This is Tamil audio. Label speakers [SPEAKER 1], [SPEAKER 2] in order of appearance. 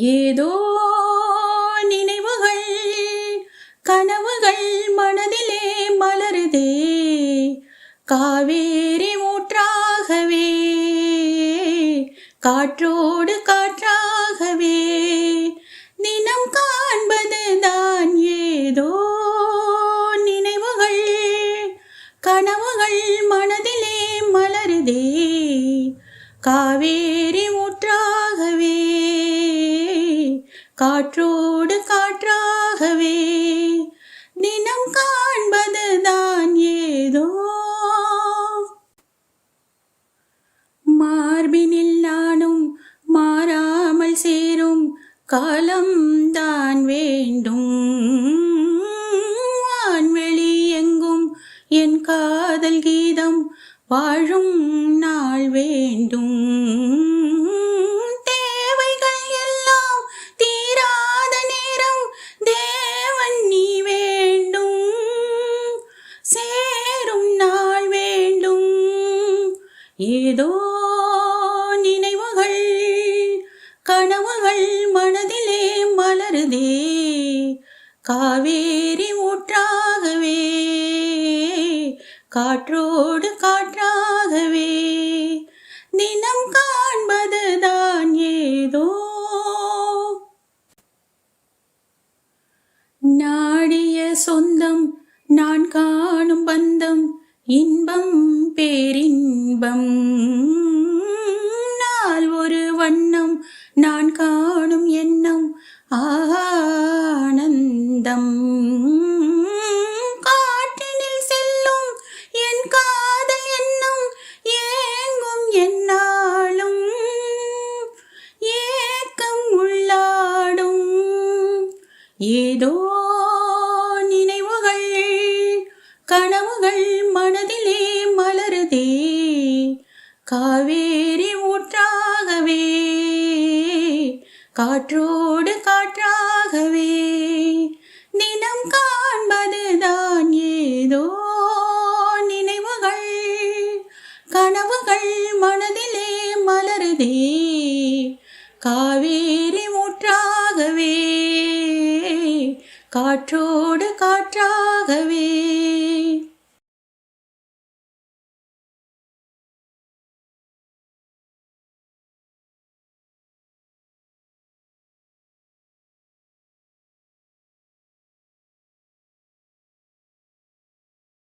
[SPEAKER 1] ஏதோ நினைவுகள் கனவுகள் மனதிலே மலருதே. காவேரி ஊற்றாகவே காற்றோடு காற்றாகவே. தினம் காண்பது தான் ஏதோ நினைவுகள் கனவுகள் மனதிலே மலருதே. காவேரி ஊற்றாகவே காற்றோடு காற்றாகவே தினம் காண்பது தான் ஏதோ. மார்பினில் நானும் மாறாமல் சேரும் காலம் தான் வேண்டும். வான்வெளி எங்கும் என் காதல் கீதம் வாழும் நாள் வேண்டும். ஏதோ நினைவுகள் கனவுகள் மனதிலே மலருதே. காவேரி ஊற்றாகவே காற்றோடு காற்றாகவே. தினம் காண்பதுதான் ஏதோ. நாடிய சொந்தம் நான் காணும் பந்தம் இன் ஏதோ நினைவுகள் கனவுகள் மனதிலே மலருதே. காவேரி ஊற்றாகவே காற்றோடு காற்றாகவே. தினம் காண்பதுதான் ஏதோ நினைவுகள் கனவுகள் மனதிலே மலருதே. காவேரி ஊற்ற காற்றோடு காற்றாகவே